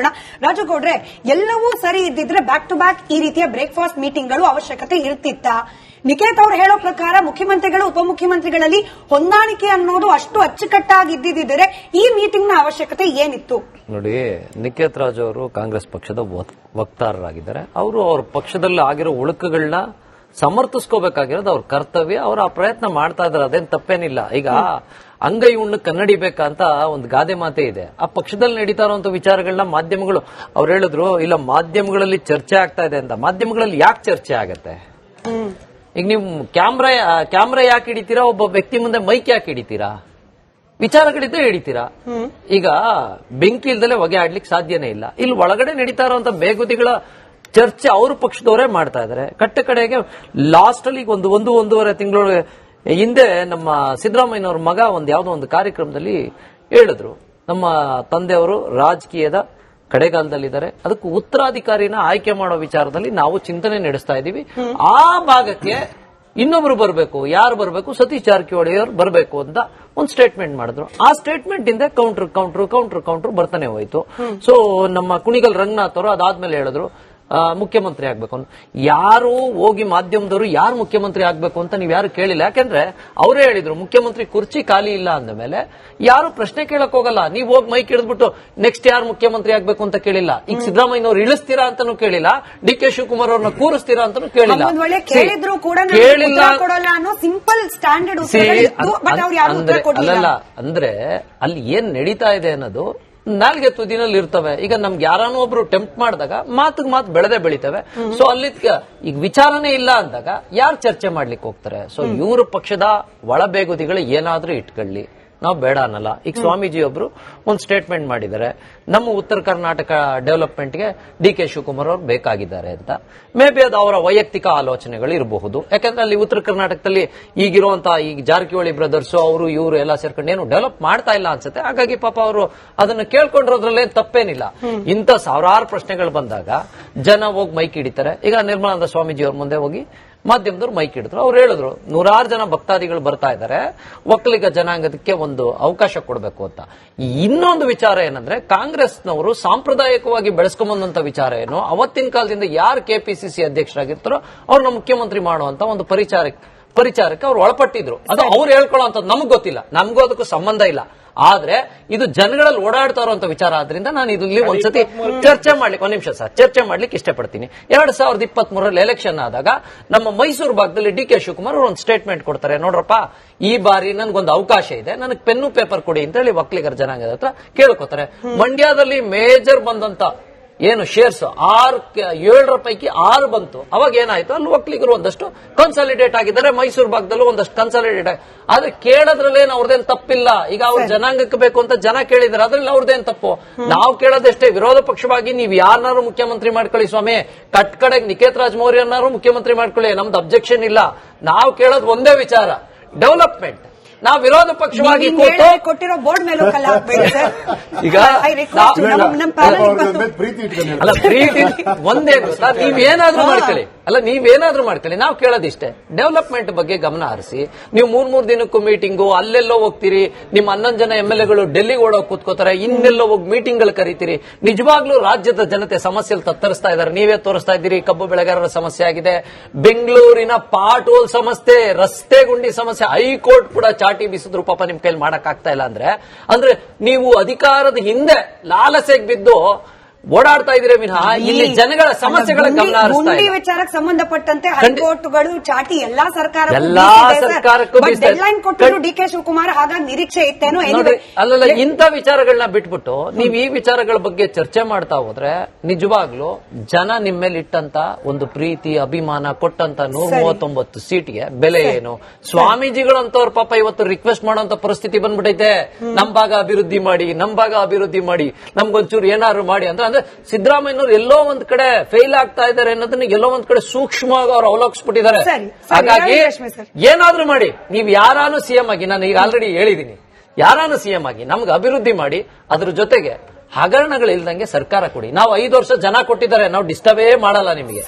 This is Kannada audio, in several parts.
ನೋಡೋಣ ರಾಜಗೌಡ್ರೆ ಎಲ್ಲವೂ ಸರಿ ಇದ್ದಿದ್ರೆ ಬ್ಯಾಕ್ ಟು ಬ್ಯಾಕ್ ಈ ರೀತಿಯ ಬ್ರೇಕ್ಫಾಸ್ಟ್ ಮೀಟಿಂಗ್ಗಳು ಅವಶ್ಯಕತೆ ಇರ್ತಿತ್ತ? ನಿಖೇತ್ ಅವ್ರು ಹೇಳೋ ಪ್ರಕಾರ ಮುಖ್ಯಮಂತ್ರಿಗಳು, ಉಪಮುಖ್ಯಮಂತ್ರಿಗಳಲ್ಲಿ ಹೊಂದಾಣಿಕೆ ಅನ್ನೋದು ಅಷ್ಟು ಅಚ್ಚುಕಟ್ಟಾಗಿ ಇದ್ದಿದ್ದರೆ ಈ ಮೀಟಿಂಗ್ನ ಅವಶ್ಯಕತೆ ಏನಿತ್ತು? ನೋಡಿ, ನಿಖೇತ್ ರಾಜ್ ಅವರು ಕಾಂಗ್ರೆಸ್ ಪಕ್ಷದ ವಕ್- ವಕ್ತಾರರಾಗಿದ್ದಾರೆ. ಅವರು ಅವ್ರ ಪಕ್ಷದಲ್ಲಿ ಆಗಿರೋ ಉಳುಕುಗಳನ್ನ ಸಮರ್ಥಿಸ್ಕೋಬೇಕಾಗಿರೋದು ಅವ್ರ ಕರ್ತವ್ಯ, ಅವ್ರು ಆ ಪ್ರಯತ್ನ ಮಾಡ್ತಾ ಇದಾರೆ, ಅದೇನ್ ತಪ್ಪೇನಿಲ್ಲ. ಈಗ ಅಂಗೈ ಉಣ್ಣು ಕನ್ನಡಿಬೇಕಂತ ಒಂದು ಗಾದೆ ಮಾತೆ ಇದೆ. ಆ ಪಕ್ಷದಲ್ಲಿ ನಡೀತಾ ಇರುವಂತ ವಿಚಾರಗಳನ್ನ ಮಾಧ್ಯಮಗಳು, ಅವ್ರು ಹೇಳಿದ್ರು, ಇಲ್ಲ ಮಾಧ್ಯಮಗಳಲ್ಲಿ ಚರ್ಚೆ ಆಗ್ತಾ ಇದೆ ಅಂತ. ಮಾಧ್ಯಮಗಳಲ್ಲಿ ಯಾಕೆ ಚರ್ಚೆ ಆಗತ್ತೆ? ಈಗ ನೀವು ಕ್ಯಾಮ್ರಾ ಕ್ಯಾಮ್ರಾ ಯಾಕೆ ಹಿಡಿತೀರಾ? ಒಬ್ಬ ವ್ಯಕ್ತಿ ಮುಂದೆ ಮೈಕ್ ಯಾಕೆ ಹಿಡಿತೀರಾ? ವಿಚಾರಗಳಿದ್ರೆ ಹಿಡಿತೀರಾ? ಈಗ ಬೆಂಕಿ ಇಲ್ದಲೆ ಹೊಗೆ ಆಡ್ಲಿಕ್ಕೆ ಸಾಧ್ಯನೇ ಇಲ್ಲ. ಇಲ್ಲಿ ಒಳಗಡೆ ನಡೀತಾ ಇರುವಂತ ಬೇಗುದಿಗಳ ಚರ್ಚೆ ಅವ್ರ ಪಕ್ಷದವರೇ ಮಾಡ್ತಾ ಇದಾರೆ. ಕಟ್ಟ ಕಡೆಗೆ ಲಾಸ್ಟ್ ಅಲ್ಲಿ ಒಂದು ಒಂದು ಒಂದೂವರೆ ತಿಂಗಳ ಹಿಂದೆ ನಮ್ಮ ಸಿದ್ದರಾಮಯ್ಯನವ್ರ ಮಗ ಒಂದು ಯಾವ್ದೋ ಒಂದು ಕಾರ್ಯಕ್ರಮದಲ್ಲಿ ಹೇಳಿದ್ರು. ನಮ್ಮ ತಂದೆಯವರು ರಾಜಕೀಯದ ಕಡೆಗಾಲದಲ್ಲಿದ್ದಾರೆ. ಅದಕ್ಕೆ ಉತ್ತರಾಧಿಕಾರಿನ ಆಯ್ಕೆ ಮಾಡೋ ವಿಚಾರದಲ್ಲಿ ನಾವು ಚಿಂತನೆ ನಡೆಸ್ತಾ ಇದ್ದೀವಿ. ಆ ಭಾಗಕ್ಕೆ ಇನ್ನೊಬ್ರು ಬರಬೇಕು. ಯಾರು ಬರಬೇಕು? ಸತೀಶ್ ಜಾರಕಿಹೊಳಿ ಅವರು ಬರಬೇಕು ಅಂತ ಒಂದು ಸ್ಟೇಟ್ಮೆಂಟ್ ಮಾಡಿದ್ರು. ಆ ಸ್ಟೇಟ್ಮೆಂಟ್ ಇಂದ ಕೌಂಟರ್ ಕೌಂಟರ್ ಕೌಂಟರ್ ಕೌಂಟರ್ ಬರ್ತಾನೆ ಹೋಯ್ತು. ಸೊ ನಮ್ಮ ಕುಣಿಗಲ್ ರಂಗನಾಥ್ ಅವರು ಅದಾದ್ಮೇಲೆ ಹೇಳಿದ್ರು ಮುಖ್ಯಮಂತ್ರಿ ಆಗ್ಬೇಕು ಅಂತ. ಯಾರು ಹೋಗಿ ಮಾಧ್ಯಮದವರು ಯಾರು ಮುಖ್ಯಮಂತ್ರಿ ಆಗ್ಬೇಕು ಅಂತ ನೀವು ಯಾರು ಕೇಳಿಲ್ಲ. ಯಾಕಂದ್ರೆ ಅವರೇ ಹೇಳಿದ್ರು ಮುಖ್ಯಮಂತ್ರಿ ಕುರ್ಚಿ ಖಾಲಿ ಇಲ್ಲ ಅಂದ ಮೇಲೆ ಯಾರು ಪ್ರಶ್ನೆ ಕೇಳಕ್ ಹೋಗಲ್ಲ. ನೀವು ಹೋಗಿ ಮೈಕ್ ಹಿಡಿದ್ಬಿಟ್ಟು ನೆಕ್ಸ್ಟ್ ಯಾರು ಮುಖ್ಯಮಂತ್ರಿ ಆಗ್ಬೇಕು ಅಂತ ಕೇಳಿಲ್ಲ. ಈಗ ಸಿದ್ದರಾಮಯ್ಯನವ್ರು ಇಳಿಸ್ತೀರಾ ಅಂತಾನು ಕೇಳಿಲ್ಲ. ಡಿ ಕೆ ಶಿವಕುಮಾರ್ ಅವ್ರನ್ನ ಕೂರಿಸ್ತೀರಾ ಅಂತಾನು ಕೇಳಿಲ್ಲ. ಕೇಳಿಲ್ಲ. ಅಂದ್ರೆ ಅಲ್ಲಿ ಏನ್ ನಡೀತಾ ಇದೆ ಅನ್ನೋದು ನಾಲ್ಗೆ ತುದಿನಲ್ಲಿ ಇರ್ತವೆ. ಈಗ ನಮ್ಗೆ ಯಾರಾನೋ ಒಬ್ರು ಟೆಂಪ್ಟ್ ಮಾಡಿದಾಗ ಮಾತಿಗೆ ಮಾತು ಬೆಳೆದೇ ಬೆಳಿತವೆ. ಸೊ ಅಲ್ಲಿ ಈಗ ವಿಚಾರನೇ ಇಲ್ಲ ಅಂದಾಗ ಯಾರು ಚರ್ಚೆ ಮಾಡ್ಲಿಕ್ಕೆ ಹೋಗ್ತಾರೆ? ಸೊ ಇವ್ರ ಪಕ್ಷದ ಒಳಬೇಗುದಿಗಳು ಏನಾದ್ರೂ ಇಟ್ಕೊಳ್ಳಿ. ನಾವು ಬೇಡ ಅನ್ನಲ್ಲ. ಈಗ ಸ್ವಾಮೀಜಿ ಒಬ್ರು ಒಂದು ಸ್ಟೇಟ್ಮೆಂಟ್ ಮಾಡಿದ್ದಾರೆ. ನಮ್ಮ ಉತ್ತರ ಕರ್ನಾಟಕ ಡೆವಲಪ್ಮೆಂಟ್ಗೆ ಡಿ ಕೆ ಶಿವಕುಮಾರ್ ಅವರು ಬೇಕಾಗಿದ್ದಾರೆ ಅಂತ. ಮೇ ಬಿ ಅದು ಅವರ ವೈಯಕ್ತಿಕ ಆಲೋಚನೆಗಳು ಇರಬಹುದು. ಯಾಕಂದ್ರೆ ಅಲ್ಲಿ ಉತ್ತರ ಕರ್ನಾಟಕದಲ್ಲಿ ಈಗಿರುವಂತ ಈ ಜಾರಕಿಹೊಳಿ ಬ್ರದರ್ಸ್ ಅವರು ಇವರು ಎಲ್ಲ ಸೇರ್ಕೊಂಡು ಏನು ಡೆವಲಪ್ ಮಾಡ್ತಾ ಇಲ್ಲ ಅನ್ಸುತ್ತೆ. ಹಾಗಾಗಿ ಪಾಪ ಅವರು ಅದನ್ನ ಕೇಳ್ಕೊಂಡಿರೋದ್ರಲ್ಲೇ ತಪ್ಪೇನಿಲ್ಲ. ಇಂಥ ಸಾವಿರಾರು ಪ್ರಶ್ನೆಗಳು ಬಂದಾಗ ಜನ ಹೋಗಿ ಮೈಕ್ ಹಿಡಿತಾರೆ. ಈಗ ನಿರ್ಮಲಾನಂದ ಸ್ವಾಮೀಜಿ ಅವ್ರ ಮುಂದೆ ಹೋಗಿ ಮಾಧ್ಯಮದವ್ರು ಮೈಕ್ ಹಿಡಿದ್ರು. ಅವ್ರು ಹೇಳಿದ್ರು, ನೂರಾರು ಜನ ಭಕ್ತಾದಿಗಳು ಬರ್ತಾ ಇದ್ದಾರೆ ಒಕ್ಕಲಿಗ ಜನಾಂಗದಕ್ಕೆ ಒಂದು ಅವಕಾಶ ಕೊಡಬೇಕು ಅಂತ. ಇನ್ನೊಂದು ವಿಚಾರ ಏನಂದ್ರೆ, ಕಾಂಗ್ರೆಸ್ನವರು ಸಾಂಪ್ರದಾಯಿಕವಾಗಿ ಬೆಳೆಸ್ಕೊಂಬಂದಂತ ವಿಚಾರ ಏನು? ಅವತ್ತಿನ ಕಾಲದಿಂದ ಯಾರು ಕೆಪಿಸಿಸಿ ಅಧ್ಯಕ್ಷರಾಗಿರ್ತಾರೋ, ಅವ್ರನ್ನ ಮುಖ್ಯಮಂತ್ರಿ ಮಾಡುವಂತ ಒಂದು ಪರಿಚಾರ ಪರಿಚಾರಕ್ಕೆ ಅವ್ರು ಒಳಪಟ್ಟಿದ್ರು. ಅದು ಅವ್ರು ಹೇಳ್ಕೊಳ್ಳೋ ನಮ್ಗೆ ಗೊತ್ತಿಲ್ಲ. ನಮಗೂ ಅದಕ್ಕೂ ಸಂಬಂಧ ಇಲ್ಲ. ಆದ್ರೆ ಇದು ಜನಗಳಲ್ಲಿ ಓಡಾಡ್ತಾ ಇರುವಂತ ವಿಚಾರ ಆದ್ರಿಂದ ನಾನು ಇಲ್ಲಿ ಒಂದ್ಸತಿ ಚರ್ಚೆ ಮಾಡ್ಲಿಕ್ಕೆ ಒಂದ್ ನಿಮಿಷ ಸರ್ ಚರ್ಚೆ ಮಾಡ್ಲಿಕ್ಕೆ ಇಷ್ಟಪಡ್ತೀನಿ. ಎರಡ್ ಸಾವಿರದ ಇಪ್ಪತ್ತ್ ಮೂರರಲ್ಲಿ ಎಲೆಕ್ಷನ್ ಆದಾಗ ನಮ್ಮ ಮೈಸೂರು ಭಾಗದಲ್ಲಿ ಡಿ ಕೆ ಶಿವಕುಮಾರ್ ಅವರು ಒಂದು ಸ್ಟೇಟ್ಮೆಂಟ್ ಕೊಡ್ತಾರೆ. ನೋಡ್ರಪ್ಪ ಈ ಬಾರಿ ನನ್ಗೊಂದು ಅವಕಾಶ ಇದೆ. ನನಗೆ ಪೆನ್ನು ಪೇಪರ್ ಕೊಡಿ ಅಂತ ಹೇಳಿ ಒಕ್ಕಲಿಗರ ಜನಾಂಗದ ಹತ್ರ ಕೇಳ್ಕೊತಾರೆ. ಮಂಡ್ಯದಲ್ಲಿ ಮೇಜರ್ ಬಂದಂತ ಏನು ಶೇರ್ಸ್ ಆರು ಏಳರ ಪೈಕಿ ಆರು ಬಂತು. ಅವಾಗ ಏನಾಯ್ತು? ಅಲ್ಲಿ ಒಕ್ಕಲಿಗರು ಒಂದಷ್ಟು ಕನ್ಸಾಲಿಡೇಟ್ ಆಗಿದ್ದಾರೆ. ಮೈಸೂರು ಭಾಗದಲ್ಲೂ ಒಂದಷ್ಟು ಕನ್ಸಾಲಿಡೇಟ್ ಆಗಿ ಆದ್ರೆ ಕೇಳೋದ್ರಲ್ಲೇನು ಅವ್ರದ್ದೇನು ತಪ್ಪಿಲ್ಲ. ಈಗ ಅವ್ರ ಜನಾಂಗಕ್ಕೆ ಬೇಕು ಅಂತ ಜನ ಕೇಳಿದ್ರೆ. ಅದ್ರಲ್ಲಿ ಅವ್ರದ್ದೇನು ತಪ್ಪು? ನಾವು ಕೇಳೋದಷ್ಟೇ ವಿರೋಧ ಪಕ್ಷವಾಗಿ ನೀವು ಯಾರನ್ನಾರು ಮುಖ್ಯಮಂತ್ರಿ ಮಾಡ್ಕೊಳ್ಳಿ ಸ್ವಾಮಿ. ಕಟ್ ಕಡೆಗೆ ನಿಕೇತ್ ರಾಜ್ ಮೌರ್ಯನಾರು ಮುಖ್ಯಮಂತ್ರಿ ಮಾಡ್ಕೊಳ್ಳಿ. ನಮ್ದು ಅಬ್ಜೆಕ್ಷನ್ ಇಲ್ಲ. ನಾವು ಕೇಳೋದು ಒಂದೇ ವಿಚಾರ. ಡೆವಲಪ್ಮೆಂಟ್ ನಾವು ವಿರೋಧ ಪಕ್ಷವಾಗಿ ಕೂತು ಕೊಟ್ಟಿರೋ ಬೋರ್ಡ್ ಮೇಲೆ ಕಲ್ಲ ಹಾಕ್ಬೇಡಿ ಸರ್. ಈಗ ಅಲ್ಲ ಪ್ರೀತಿ ಒಂದೇ ಸರ್ ನೀವೇನಾದ್ರೂ ಮಾಡ್ಕೊಳ್ಳಿ. ಅಲ್ಲ, ನೀವೇನಾದ್ರೂ ಮಾಡ್ಕೊಳ್ಳಿ. ನಾವು ಕೇಳೋದಿಷ್ಟೇ. ಡೆವಲಪ್ಮೆಂಟ್ ಬಗ್ಗೆ ಗಮನ ಹರಿಸಿ. ನೀವು ಮೂರ್ ಮೂರ್ ದಿನಕ್ಕೂ ಮೀಟಿಂಗು ಅಲ್ಲೆಲ್ಲೋ ಹೋಗ್ತೀರಿ. ನಿಮ್ಮ ಹನ್ನೊಂದು ಜನ ಎಂ ಎಲ್ ಎಗಳು ಡೆಲ್ಲಿಗೆ ಓಡೋಗಿ ಕೂತ್ಕೋತಾರೆ. ಇನ್ನೆಲ್ಲೋ ಹೋಗಿ ಮೀಟಿಂಗ್ಗಳು ಕರೀತೀರಿ. ನಿಜವಾಗ್ಲೂ ರಾಜ್ಯದ ಜನತೆ ಸಮಸ್ಯೆಯಲ್ಲಿ ತತ್ತರಿಸ್ತಾ ಇದ್ದಾರೆ. ನೀವೇ ತೋರಿಸ್ತಾ ಇದ್ದೀರಿ, ಕಬ್ಬು ಬೆಳೆಗಾರರ ಸಮಸ್ಯೆ ಆಗಿದೆ. ಬೆಂಗಳೂರಿನ ಪಾಟೋಲ್ ಸಮಸ್ಯೆ, ರಸ್ತೆ ಗುಂಡಿ ಸಮಸ್ಯೆ, ಹೈಕೋರ್ಟ್ ಕೂಡ ಚಾಟಿ ಬೀಸಿದ್ರು. ಪಾಪ ನಿಮ್ ಕೈಲಿ ಮಾಡಕ್ ಆಗ್ತಾ ಇಲ್ಲ ಅಂದ್ರೆ. ಅಂದ್ರೆ ನೀವು ಅಧಿಕಾರದ ಹಿಂದೆ ಲಾಲಸೆಗೆ ಬಿದ್ದು ಓಡಾಡ್ತಾ ಇದ್ರೆ ವಿನಃ. ಇಲ್ಲಿ ಜನಗಳ ಸಮಸ್ಯೆಗಳ ಗಮನ ಹರಿಸ್ತಾ ವಿಚಾರಕ್ಕೆ ಸಂಬಂಧಪಟ್ಟಂತೆ ಹೈಕೋರ್ಟ್ಗಳು ಚಾಟಿ ಎಲ್ಲಾ ಸರ್ಕಾರ ಎಲ್ಲಾ ಸರ್ಕಾರಕ್ಕೂ. ಡೆಡ್ಲೈನ್ ಕೊಟ್ಟರು ಡಿ ಕೆ ಶಿವಕುಮಾರ್ ಹಾಗಾಗಿ ನಿರೀಕ್ಷೆ ಇತ್ತೇನೋ ಅಲ್ಲಲ್ಲ ಇಂಥ ವಿಚಾರಗಳನ್ನ ಬಿಟ್ಬಿಟ್ಟು ನೀವು ಈ ವಿಚಾರಗಳ ಬಗ್ಗೆ ಚರ್ಚೆ ಮಾಡ್ತಾ ಹೋದ್ರೆ ನಿಜವಾಗ್ಲೂ ಜನ ನಿಮ್ಮ ಮೇಲೆ ಇಟ್ಟಂತ ಒಂದು ಪ್ರೀತಿ ಅಭಿಮಾನ ಕೊಟ್ಟಂತ ನೂರ. ಮೂವತ್ತೊಂಬತ್ತು ಸೀಟ್ಗೆ ಬೆಲೆ ಏನು? ಸ್ವಾಮೀಜಿಗಳಂತವ್ರ ಪಾಪ ಇವತ್ತು ರಿಕ್ವೆಸ್ಟ್ ಮಾಡುವಂತ ಪರಿಸ್ಥಿತಿ ಬಂದ್ಬಿಟ್ಟೈತೆ ನಮ್ ಭಾಗ ಅಭಿವೃದ್ಧಿ ಮಾಡಿ ನಮ್ ಭಾಗ ಅಭಿವೃದ್ಧಿ ಮಾಡಿ ನಮ್ಗೊಂಚೂರು ಏನಾದ್ರು ಮಾಡಿ ಅಂದ್ರೆ ಅಂದ್ರೆ ಸಿದ್ದರಾಮಯ್ಯನವರು ಎಲ್ಲೋ ಒಂದ್ ಕಡೆ ಫೇಲ್ ಆಗ್ತಾ ಇದ್ದಾರೆ ಅನ್ನೋದನ್ನ ಎಲ್ಲೋ ಒಂದ್ ಕಡೆ ಸೂಕ್ಷ್ಮವಾಗಿ ಅವ್ರು ಅವಲೋಕಿಸ್ಬಿಟ್ಟಿದ್ದಾರೆ. ಹಾಗಾಗಿ ಏನಾದ್ರೂ ಮಾಡಿ ನೀವ್ ಯಾರಾನು ಸಿಎಂ ಆಗಿ ನಾನು ಈಗ ಆಲ್ರೆಡಿ ಹೇಳಿದೀನಿ. ಯಾರಾನು ಸಿಎಂ ಆಗಿ ನಮ್ಗೆ ಅಭಿವೃದ್ಧಿ ಮಾಡಿ ಅದ್ರ ಜೊತೆಗೆ ಹಗರಣಗಳು ಇಲ್ದಂಗೆ ಸರ್ಕಾರ ಕೊಡಿ. ನಾವು ಐದು ವರ್ಷ ಜನ ಕೊಟ್ಟಿದ್ದಾರೆ ನಾವು ಡಿಸ್ಟರ್ಬೇ ಮಾಡಲ್ಲ ನಿಮಗೆ.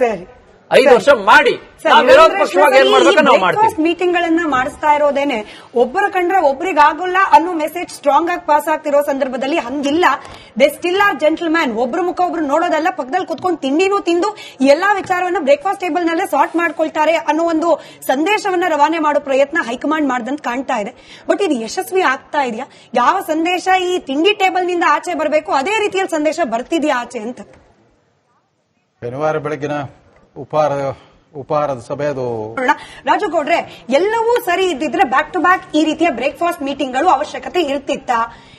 ಐದು ವರ್ಷ ಮಾಡಿ. ನಾವು ವಿರೋಧ ಪಕ್ಷವಾಗಿ ಏನ್ ಮಾಡ್ಬೇಕು ನಾವು ಮಾಡ್ತೀವಿ. ಮೀಟಿಂಗ್ ಗಳನ್ನ ಮಾಡಿಸ್ತಾ ಇರೋದೇನೆ ಒಬ್ಬರು ಕಂಡ್ರೆ ಒಬ್ರಿಗೆ ಆಗೋಲ್ಲ ಅನ್ನೋ ಮೆಸೇಜ್ ಸ್ಟ್ರಾಂಗ್ ಆಗಿ ಪಾಸ್ ಆಗ್ತಿರೋ ಸಂದರ್ಭದಲ್ಲಿ ಹಂಗಿಲ್ಲ. ದೇ ಸ್ಟಿಲ್ ಆರ್ ಜೆಂಟಲ್ಮ್ಯಾನ್ ಒಬ್ರು ಮುಖ ಒಬ್ರು ನೋಡೋದಲ್ಲ ಪಕ್ಕದಲ್ಲಿ ಕುತ್ಕೊಂಡು ತಿಂಡಿನೂ ತಿಂದು ಎಲ್ಲಾ ವಿಚಾರವನ್ನ ಬ್ರೇಕ್ಫಾಸ್ಟ್ ಟೇಬಲ್ ನಲ್ಲೇ ಸಾರ್ಟ್ ಮಾಡ್ಕೊಳ್ತಾರೆ ಅನ್ನೋ ಒಂದು ಸಂದೇಶವನ್ನ ರವಾನೆ ಮಾಡೋ ಪ್ರಯತ್ನ ಹೈಕಮಾಂಡ್ ಮಾಡ್ದಂತ ಕಾಣ್ತಾ ಇದೆ. ಬಟ್ ಇದು ಯಶಸ್ವಿ ಆಗ್ತಾ ಇದೆಯಾ? ಯಾವ ಸಂದೇಶ ಈ ತಿಂಡಿ ಟೇಬಲ್ನಿಂದ ಆಚೆ ಬರಬೇಕು? ಅದೇ ರೀತಿಯಲ್ಲಿ ಸಂದೇಶ ಬರ್ತಿದ್ಯಾ ಆಚೆ ಅಂತ? ಶನಿವಾರ ಬೆಳಗಿನ ಉಪಹಾರ ಉಪಹಾರದ ಸಭೆ ಅದು ನೋಡೋಣ. ರಾಜು ಗೌಡ್ರೆ ಎಲ್ಲವೂ ಸರಿ ಇದ್ದಿದ್ರೆ ಬ್ಯಾಕ್ ಟು ಬ್ಯಾಕ್ ಈ ರೀತಿಯ ಬ್ರೇಕ್ಫಾಸ್ಟ್ ಮೀಟಿಂಗ್ಗಳು ಅವಶ್ಯಕತೆ ಇರ್ತಿತ್ತ.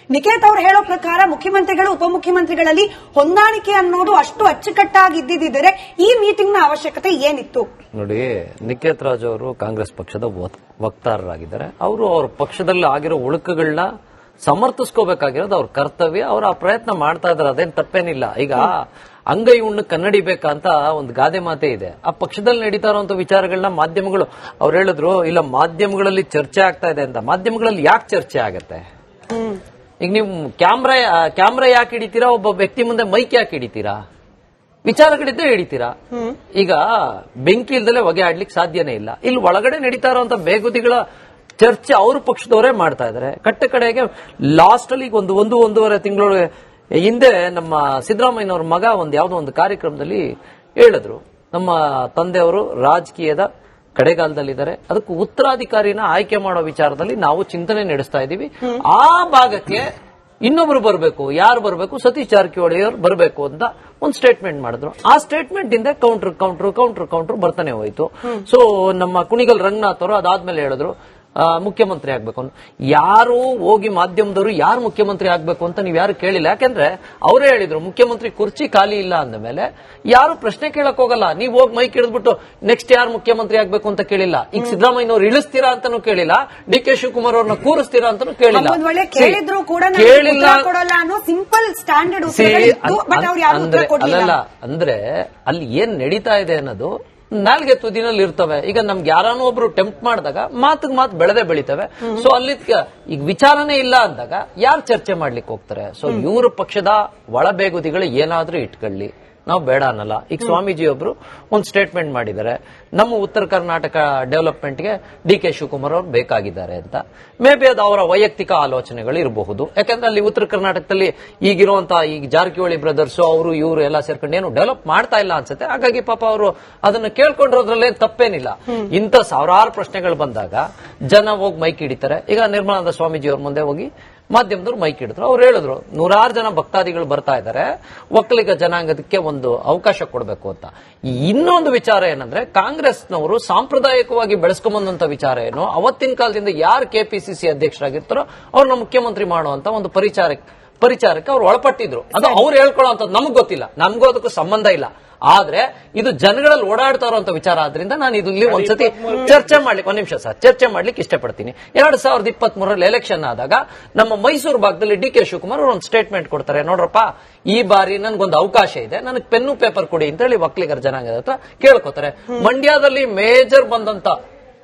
ನಿಖೇತ್ ಅವ್ರು ಹೇಳೋ ಪ್ರಕಾರ ಮುಖ್ಯಮಂತ್ರಿಗಳು ಉಪಮುಖ್ಯಮಂತ್ರಿಗಳಲ್ಲಿ ಹೊಂದಾಣಿಕೆ ಅನ್ನೋದು ಅಷ್ಟು ಅಚ್ಚುಕಟ್ಟಾಗಿ ಇದ್ದಿದ್ದರೆ ಈ ಮೀಟಿಂಗ್ನ ಅವಶ್ಯಕತೆ ಏನಿತ್ತು? ನೋಡಿ ನಿಖೇತ್ ರಾಜ್ ಅವರು ಕಾಂಗ್ರೆಸ್ ಪಕ್ಷದ ವಕ್- ವಕ್ತಾರರಾಗಿದ್ದಾರೆ. ಅವರು ಅವ್ರ ಪಕ್ಷದಲ್ಲಿ ಆಗಿರೋ ಉಳುಕುಗಳನ್ನ ಸಮರ್ಥಿಸ್ಕೋಬೇಕಾಗಿರೋದು ಅವ್ರ ಕರ್ತವ್ಯ. ಅವ್ರು ಆ ಪ್ರಯತ್ನ ಮಾಡ್ತಾ ಇದಾರೆ ಅದೇನ್ ತಪ್ಪೇನಿಲ್ಲ. ಈಗ ಅಂಗೈ ಉಣ್ಣು ಕನ್ನಡಿಬೇಕಂತ ಒಂದು ಗಾದೆ ಮಾತೆ ಇದೆ. ಆ ಪಕ್ಷದಲ್ಲಿ ನಡೀತಾ ಇರುವಂತ ವಿಚಾರಗಳನ್ನ ಮಾಧ್ಯಮಗಳು ಅವ್ರು ಹೇಳಿದ್ರು, ಇಲ್ಲ ಮಾಧ್ಯಮಗಳಲ್ಲಿ ಚರ್ಚೆ ಆಗ್ತಾ ಇದೆ ಅಂತ. ಮಾಧ್ಯಮಗಳಲ್ಲಿ ಯಾಕೆ ಚರ್ಚೆ ಆಗತ್ತೆ? ಈಗ ನೀವು ಕ್ಯಾಮ್ರಾ ಕ್ಯಾಮ್ರಾ ಯಾಕೆ ಹಿಡಿತೀರಾ? ಒಬ್ಬ ವ್ಯಕ್ತಿ ಮುಂದೆ ಮೈಕ್ ಯಾಕೆ ಹಿಡಿತೀರಾ? ವಿಚಾರಗಳಿದ್ದೇ ಹಿಡಿತೀರಾ? ಈಗ ಬೆಂಕಿ ಇಲ್ದಲೆ ಹೊಗೆ ಆಡ್ಲಿಕ್ಕೆ ಸಾಧ್ಯನೇ ಇಲ್ಲ. ಇಲ್ಲಿ ಒಳಗಡೆ ನಡೀತಾ ಇರುವಂತ ಬೇಗುದಿಗಳ ಚರ್ಚೆ ಅವ್ರ ಪಕ್ಷದವರೇ ಮಾಡ್ತಾ ಇದಾರೆ. ಕಟ್ಟ ಕಡೆಗೆ ಲಾಸ್ಟ್ ಅಲ್ಲಿ ಒಂದು ಒಂದು, ಒಂದೂವರೆ ತಿಂಗಳು ಹಿಂದೆ ನಮ್ಮ ಸಿದ್ದರಾಮಯ್ಯನವ್ರ ಮಗ ಒಂದು ಯಾವುದೋ ಒಂದು ಕಾರ್ಯಕ್ರಮದಲ್ಲಿ ಹೇಳಿದ್ರು. ನಮ್ಮ ತಂದೆಯವರು ರಾಜಕೀಯದ ಕಡೆಗಾಲದಲ್ಲಿದ್ದಾರೆ. ಅದಕ್ಕೂ ಉತ್ತರಾಧಿಕಾರಿನ ಆಯ್ಕೆ ಮಾಡೋ ವಿಚಾರದಲ್ಲಿ ನಾವು ಚಿಂತನೆ ನಡೆಸ್ತಾ ಇದ್ದೀವಿ. ಆ ಭಾಗಕ್ಕೆ ಇನ್ನೊಬ್ರು ಬರಬೇಕು. ಯಾರು ಬರಬೇಕು? ಸತೀಶ್ ಜಾರಕಿಹೊಳಿ ಅವರು ಬರಬೇಕು ಅಂತ ಒಂದು ಸ್ಟೇಟ್ಮೆಂಟ್ ಮಾಡಿದ್ರು. ಆ ಸ್ಟೇಟ್ಮೆಂಟ್ ಇಂದ ಕೌಂಟರ್ ಕೌಂಟರ್ ಕೌಂಟರ್ ಕೌಂಟರ್ ಬರ್ತಾನೆ ಹೋಯ್ತು. ಸೊ ನಮ್ಮ ಕುಣಿಗಲ್ ರಂಗನಾಥ್ ಅವರು ಅದಾದ್ಮೇಲೆ ಹೇಳಿದ್ರು ಮುಖ್ಯಮಂತ್ರಿ ಆಗ್ಬೇಕು ಯಾರು ಹೋಗಿ ಮಾಧ್ಯಮದವರು ಯಾರು ಮುಖ್ಯಮಂತ್ರಿ ಆಗ್ಬೇಕು ಅಂತ ನೀವು ಯಾರು ಕೇಳಿಲ್ಲ. ಯಾಕೆಂದ್ರೆ ಅವರೇ ಹೇಳಿದ್ರು ಮುಖ್ಯಮಂತ್ರಿ ಕುರ್ಚಿ ಖಾಲಿ ಇಲ್ಲ ಅಂದ ಮೇಲೆ ಯಾರು ಪ್ರಶ್ನೆ ಕೇಳಕ್ ಹೋಗಲ್ಲ. ನೀವು ಹೋಗಿ ಮೈಕ್ ಹಿಡಿದ್ಬಿಟ್ಟು ನೆಕ್ಸ್ಟ್ ಯಾರು ಮುಖ್ಯಮಂತ್ರಿ ಆಗ್ಬೇಕು ಅಂತ ಕೇಳಿಲ್ಲ. ಈಗ ಸಿದ್ದರಾಮಯ್ಯನವ್ರು ಇಳಿಸ್ತೀರಾ ಅಂತಾನು ಕೇಳಿಲ್ಲ. ಡಿ ಕೆ ಶಿವಕುಮಾರ್ ಅವ್ರನ್ನ ಕೂರಿಸ್ತೀರಾ ಅಂತಾನು ಕೇಳಿಲ್ಲ. ಕೇಳಿಲ್ಲ. ಅಲ್ಲಲ್ಲ ಅಂದ್ರೆ ಅಲ್ಲಿ ಏನ್ ನಡೀತಾ ಇದೆ ಅನ್ನೋದು ನಾಲ್ಗೆ ತುದಿನಲ್ಲಿ ಇರ್ತವೆ. ಈಗ ನಮ್ಗೆ ಯಾರಾನೋ ಒಬ್ರು ಟೆಂಪ್ಟ್ ಮಾಡಿದಾಗ ಮಾತಿಗೆ ಮಾತು ಬೆಳೆದೇ ಬೆಳಿತವೆ. ಸೊ ಅಲ್ಲಿ ಈಗ ವಿಚಾರನೆ ಇಲ್ಲ ಅಂದಾಗ ಯಾರು ಚರ್ಚೆ ಮಾಡ್ಲಿಕ್ಕೆ ಹೋಗ್ತಾರೆ? ಸೊ ಇವ್ರ ಪಕ್ಷದ ಒಳಬೇಗುದಿಗಳು ಏನಾದ್ರೂ ಇಟ್ಕೊಳ್ಳಿ. ನಾವು ಬೇಡ ಅನ್ನಲ್ಲ. ಈಗ ಸ್ವಾಮೀಜಿ ಒಬ್ರು ಒಂದು ಸ್ಟೇಟ್ಮೆಂಟ್ ಮಾಡಿದ್ದಾರೆ. ನಮ್ಮ ಉತ್ತರ ಕರ್ನಾಟಕ ಡೆವಲಪ್ಮೆಂಟ್ಗೆ ಡಿ ಕೆ ಶಿವಕುಮಾರ್ ಅವರು ಬೇಕಾಗಿದ್ದಾರೆ ಅಂತ. ಮೇ ಬಿ ಅದು ಅವರ ವೈಯಕ್ತಿಕ ಆಲೋಚನೆಗಳು ಇರಬಹುದು. ಯಾಕಂದ್ರೆ ಅಲ್ಲಿ ಉತ್ತರ ಕರ್ನಾಟಕದಲ್ಲಿ ಈಗಿರುವಂತ ಈಗ ಜಾರಕಿಹೊಳಿ ಬ್ರದರ್ಸ್ ಅವರು ಇವರು ಎಲ್ಲ ಸೇರ್ಕೊಂಡು ಏನು ಡೆವಲಪ್ ಮಾಡ್ತಾ ಇಲ್ಲ ಅನ್ಸುತ್ತೆ. ಹಾಗಾಗಿ ಪಾಪ ಅವರು ಅದನ್ನ ಕೇಳ್ಕೊಂಡಿರೋದ್ರಲ್ಲೇ ತಪ್ಪೇನಿಲ್ಲ. ಇಂಥ ಸಾವಿರಾರು ಪ್ರಶ್ನೆಗಳು ಬಂದಾಗ ಜನ ಹೋಗಿ ಮೈಕ್ ಹಿಡಿತಾರೆ. ಈಗ ನಿರ್ಮಲಾನಂದ ಸ್ವಾಮೀಜಿ ಅವ್ರ ಮುಂದೆ ಹೋಗಿ ಮಾಧ್ಯಮದವ್ರು ಮೈಕ್ ಹಿಡಿದ್ರು. ಅವ್ರು ಹೇಳಿದ್ರು ನೂರಾರು ಜನ ಭಕ್ತಾದಿಗಳು ಬರ್ತಾ ಇದ್ದಾರೆ ಒಕ್ಕಲಿಗ ಜನಾಂಗದಕ್ಕೆ ಒಂದು ಅವಕಾಶ ಕೊಡಬೇಕು ಅಂತ. ಇನ್ನೊಂದು ವಿಚಾರ ಏನಂದ್ರೆ ಕಾಂಗ್ರೆಸ್ನವರು ಸಾಂಪ್ರದಾಯಿಕವಾಗಿ ಬೆಳೆಸ್ಕೊಂಬಂದಂತ ವಿಚಾರ ಏನು? ಅವತ್ತಿನ ಕಾಲದಿಂದ ಯಾರು ಕೆಪಿಸಿಸಿ ಅಧ್ಯಕ್ಷರಾಗಿರ್ತಾರೋ ಅವ್ರನ್ನ ಮುಖ್ಯಮಂತ್ರಿ ಮಾಡುವಂತ ಒಂದು ಪರಿಚಾರ ಪರಿಚಾರಕ್ಕೆ ಅವ್ರು ಒಳಪಟ್ಟಿದ್ರು. ಅದು ಅವ್ರು ಹೇಳ್ಕೊಳ್ಳೋ ನಮ್ಗೆ ಗೊತ್ತಿಲ್ಲ. ನಮಗೂ ಅದಕ್ಕೂ ಸಂಬಂಧ ಇಲ್ಲ. ಆದ್ರೆ ಇದು ಜನಗಳಲ್ಲಿ ಓಡಾಡ್ತಾ ಇರುವಂತ ವಿಚಾರ ಆದ್ರಿಂದ ನಾನು ಇಲ್ಲಿ ಒಂದ್ಸತಿ ಚರ್ಚೆ ಮಾಡ್ಲಿಕ್ಕೆ ಒಂದ್ ನಿಮಿಷ ಸರ್ ಚರ್ಚೆ ಮಾಡ್ಲಿಕ್ಕೆ ಇಷ್ಟಪಡ್ತೀನಿ. ಎರಡ್ ಸಾವಿರದ ಇಪ್ಪತ್ತ್ ಮೂರರಲ್ಲಿ ಎಲೆಕ್ಷನ್ ಆದಾಗ ನಮ್ಮ ಮೈಸೂರು ಭಾಗದಲ್ಲಿ ಡಿ ಕೆ ಶಿವಕುಮಾರ್ ಅವರು ಒಂದು ಸ್ಟೇಟ್ಮೆಂಟ್ ಕೊಡ್ತಾರೆ. ನೋಡ್ರಪ್ಪ ಈ ಬಾರಿ ನನ್ಗೊಂದು ಅವಕಾಶ ಇದೆ ನನಗೆ ಪೆನ್ನು ಪೇಪರ್ ಕೊಡಿ ಅಂತ ಹೇಳಿ ಒಕ್ಕಲಿಗರ ಜನಾಂಗದ ಹತ್ರ ಕೇಳ್ಕೊತಾರೆ. ಮಂಡ್ಯದಲ್ಲಿ ಮೇಜರ್ ಬಂದಂತ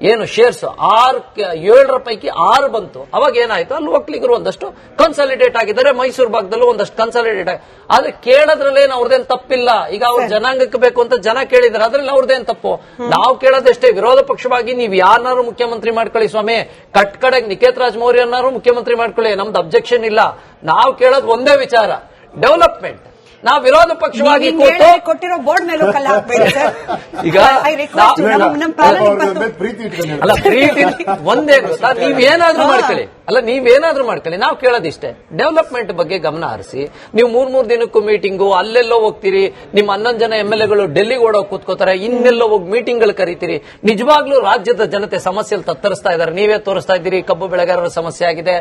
ಏನು ಶೇರ್ಸ್ ಆರು ಏಳರ ಪೈಕಿ ಆರು ಬಂತು. ಅವಾಗ ಏನಾಯ್ತು? ಅಲ್ಲಿ ಒಕ್ಕಲಿಗರು ಒಂದಷ್ಟು ಕನ್ಸಾಲಿಡೇಟ್ ಆಗಿದ್ದಾರೆ. ಮೈಸೂರು ಭಾಗದಲ್ಲೂ ಒಂದಷ್ಟು ಕನ್ಸಾಲಿಡೇಟ್ ಆಗಿ ಆದ್ರೆ ಕೇಳೋದ್ರಲ್ಲೇನು ಅವ್ರದೇನ್ ತಪ್ಪಿಲ್ಲ. ಈಗ ಅವ್ರ ಜನಾಂಗಕ್ಕೆ ಬೇಕು ಅಂತ ಜನ ಕೇಳಿದ್ರೆ. ಅದ್ರಲ್ಲಿ ಅವ್ರದೇನ್ ತಪ್ಪು? ನಾವು ಕೇಳೋದಷ್ಟೇ ವಿರೋಧ ಪಕ್ಷವಾಗಿ ನೀವು ಯಾರನ್ನಾರು ಮುಖ್ಯಮಂತ್ರಿ ಮಾಡ್ಕೊಳ್ಳಿ ಸ್ವಾಮಿ. ಕಟ್ ಕಡೆಗೆ ನಿಖೇತ್ ರಾಜ್ ಮೌರ್ಯನಾರು ಮುಖ್ಯಮಂತ್ರಿ ಮಾಡ್ಕೊಳ್ಳಿ. ನಮ್ದು ಅಬ್ಜೆಕ್ಷನ್ ಇಲ್ಲ. ನಾವು ಕೇಳೋದು ಒಂದೇ ವಿಚಾರ. ಡೆವಲಪ್ಮೆಂಟ್ ನಾವು ವಿರೋಧ ಪಕ್ಷವಾಗಿ ಕೊಟ್ಟಿರೋ ಬೋರ್ಡ್ ಮೇಲೂ ಈಗ ಅಲ್ಲ ಪ್ರೀತಿ ಒಂದೇ ನೀವೇನಾದ್ರೂ ಮಾಡ್ಕೊಳ್ಳಿ. ಅಲ್ಲ ನೀವೇನಾದ್ರೂ ಮಾಡ್ಕೊಳ್ಳಿ. ನಾವು ಕೇಳೋದಿಷ್ಟೇ. ಡೆವಲಪ್ಮೆಂಟ್ ಬಗ್ಗೆ ಗಮನ ಹರಿಸಿ. ನೀವು ಮೂರ್ ಮೂರ್ ದಿನಕ್ಕೂ ಮೀಟಿಂಗು ಅಲ್ಲೆಲ್ಲೋ ಹೋಗ್ತೀರಿ. ನಿಮ್ಮ ಹನ್ನೊಂದು ಜನ ಎಂ ಎಲ್ ಎಗಳು ಡೆಲ್ಲಿಗೆ ಓಡೋಗಿ ಕೂತ್ಕೋತಾರೆ. ಇನ್ನೆಲ್ಲೋ ಹೋಗಿ ಮೀಟಿಂಗ್ಗಳು ಕರೀತೀರಿ. ನಿಜವಾಗ್ಲೂ ರಾಜ್ಯದ ಜನತೆ ಸಮಸ್ಯೆಯಲ್ಲಿ ತತ್ತರಿಸ್ತಾ ಇದ್ದಾರೆ ನೀವೇ ತೋರಿಸ್ತಾ ಇದ್ದೀರಿ ಕಬ್ಬು ಬೆಳೆಗಾರರ ಸಮಸ್ಯೆ ಆಗಿದೆ.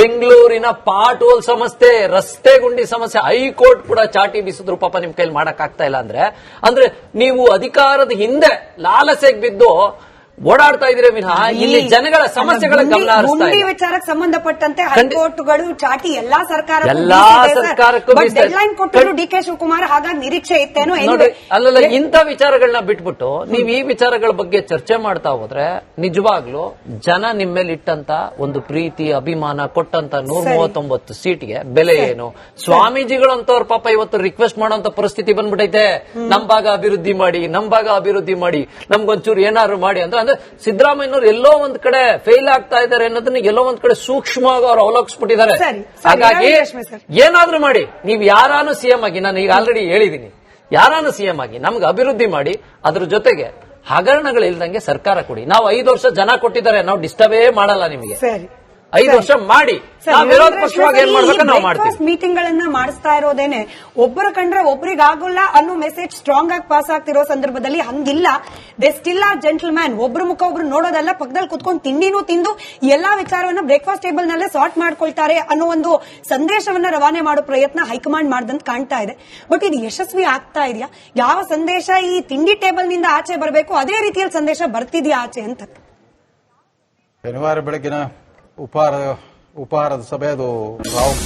ಬೆಂಗಳೂರಿನ ಪಾಟ್ ಹೋಲ್ ಸಮಸ್ಯೆ ರಸ್ತೆ ಗುಂಡಿ ಸಮಸ್ಯೆ ಹೈಕೋರ್ಟ್ ಕೂಡ ಚಾಟಿ ಬೀಸಿದ್ರು ಪಾಪ ನಿಮ್ ಕೈಲಿ ಮಾಡಕ್ ಆಗ್ತಾ ಇಲ್ಲ ಅಂದ್ರೆ ಅಂದ್ರೆ ನೀವು ಅಧಿಕಾರದ ಹಿಂದೆ ಲಾಲಸೆಗ್ ಬಿದ್ದು ಓಡಾಡ್ತಾ ಇದ್ರೆ ವಿನಃ? ಇಲ್ಲಿ ಜನಗಳ ಸಮಸ್ಯೆಗಳ ಗಮನ ಹರಿಸ್ತಾ ಇಲ್ಲ ವಿಚಾರಕ್ಕೆ ಸಂಬಂಧಪಟ್ಟಂತೆ ಹೈಕೋರ್ಟ್ಗಳು ಚಾಟಿ ಎಲ್ಲಾ ಸರ್ಕಾರ ಎಲ್ಲಾ ಸರ್ಕಾರಕ್ಕೂ. ಡೆಡ್ಲೈನ್ ಕೊಟ್ಟರು ಡಿ ಕೆ ಶಿವಕುಮಾರ್ ಹಾಗಾಗಿ ನಿರೀಕ್ಷೆ ಇತ್ತೇನೋ ಅಲ್ಲಲ್ಲ ಇಂಥ ವಿಚಾರಗಳನ್ನ ಬಿಟ್ಬಿಟ್ಟು ನೀವ್ ಈ ವಿಚಾರಗಳ ಬಗ್ಗೆ ಚರ್ಚೆ ಮಾಡ್ತಾ ಹೋದ್ರೆ ನಿಜವಾಗ್ಲೂ ಜನ ನಿಮ್ಮ ಮೇಲೆ ಇಟ್ಟಂತ ಒಂದು ಪ್ರೀತಿ ಅಭಿಮಾನ ಕೊಟ್ಟಂತ ನೂರ. ಮೂವತ್ತೊಂಬತ್ತು ಸೀಟ್ಗೆ ಬೆಲೆ ಏನು? ಸ್ವಾಮೀಜಿಗಳು ಅಂತವ್ರ ಪಾಪ ಇವತ್ತು ರಿಕ್ವೆಸ್ಟ್ ಮಾಡೋಂತ ಪರಿಸ್ಥಿತಿ ಬಂದ್ಬಿಟ್ಟೈತೆ ನಮ್ ಭಾಗ ಅಭಿವೃದ್ಧಿ ಮಾಡಿ ನಮ್ ಭಾಗ ಅಭಿವೃದ್ಧಿ ಮಾಡಿ ನಮ್ಗೊಂಚೂರು ಏನಾದ್ರು ಮಾಡಿ ಅಂದ್ರೆ ಅಂದ್ರೆ ಸಿದ್ದರಾಮಯ್ಯನವರು ಎಲ್ಲೋ ಒಂದ್ ಕಡೆ ಫೇಲ್ ಆಗ್ತಾ ಇದಾರೆ ಅನ್ನೋದನ್ನ ಎಲ್ಲೋ ಒಂದ್ ಕಡೆ ಸೂಕ್ಷ್ಮವಾಗಿ ಅವ್ರು ಅವಲೋಕಿಸ್ಬಿಟ್ಟಿದ್ದಾರೆ. ಹಾಗಾಗಿ ಏನಾದ್ರೂ ಮಾಡಿ ನೀವು ಯಾರಾನು ಸಿಎಂ ಆಗಿ ನಾನು ಈಗ ಆಲ್ರೆಡಿ ಹೇಳಿದೀನಿ. ಯಾರಾನು ಸಿಎಂ ಆಗಿ ನಮ್ಗೆ ಅಭಿವೃದ್ಧಿ ಮಾಡಿ ಅದ್ರ ಜೊತೆಗೆ ಹಗರಣಗಳು ಇಲ್ದಂಗೆ ಸರ್ಕಾರ ಕೊಡಿ. ನಾವು ಐದು ವರ್ಷ ಜನ ಕೊಟ್ಟಿದ್ದಾರೆ ನಾವು ಡಿಸ್ಟರ್ಬೇ ಮಾಡಲ್ಲ ನಿಮಗೆ. ಐದು ವರ್ಷ ಮಾಡಿ. ನಾವು ವಿರೋಧ ಪಕ್ಷವಾಗಿ ಏನ್ ಮಾಡ್ಬೇಕು ನಾವು ಮಾಡ್ತೀವಿ. ಮೀಟಿಂಗ್ ಗಳನ್ನ ಮಾಡಿಸ್ತಾ ಇರೋದೇನೆ. ಒಬ್ಬರು ಕಂಡ್ರೆ ಒಬ್ರಿಗೆ ಆಗುಲ್ಲ ಅನ್ನೋ ಮೆಸೇಜ್ ಸ್ಟ್ರಾಂಗ್ ಆಗಿ ಪಾಸ್ ಆಗ್ತಿರೋ ಸಂದರ್ಭದಲ್ಲಿ ಹಂಗಿಲ್ಲ. They still are gentleman ಒಬ್ರು ಮುಖ ಒಬ್ರು ನೋಡೋದಲ್ಲ ಪಕ್ಕದಲ್ಲಿ ಕುತ್ಕೊಂಡು ತಿಂಡಿನೂ ತಿಂದು ಎಲ್ಲಾ ವಿಚಾರವನ್ನ ಬ್ರೇಕ್ಫಾಸ್ಟ್ ಟೇಬಲ್ ನಲ್ಲೇ ಸಾರ್ಟ್ ಮಾಡ್ಕೊಳ್ತಾರೆ ಅನ್ನೋ ಒಂದು ಸಂದೇಶವನ್ನ ರವಾನೆ ಮಾಡೋ ಪ್ರಯತ್ನ ಹೈಕಮಾಂಡ್ ಮಾಡ್ದಂತ ಕಾಣ್ತಾ ಇದೆ. ಬಟ್ ಇದು ಯಶಸ್ವಿ ಆಗ್ತಾ ಇದೆಯಾ? ಯಾವ ಸಂದೇಶ ಈ ತಿಂಡಿ ಟೇಬಲ್ನಿಂದ ಆಚೆ ಬರಬೇಕು? ಅದೇ ರೀತಿಯಲ್ಲಿ ಸಂದೇಶ ಬರ್ತಿದ್ಯಾ ಆಚೆ ಅಂತ? ಶನಿವಾರ ಬೆಳಗಿನ ಉಪಹಾರ ಉಪಹಾರದ ಸಭೆ ಅದು ರಾವ್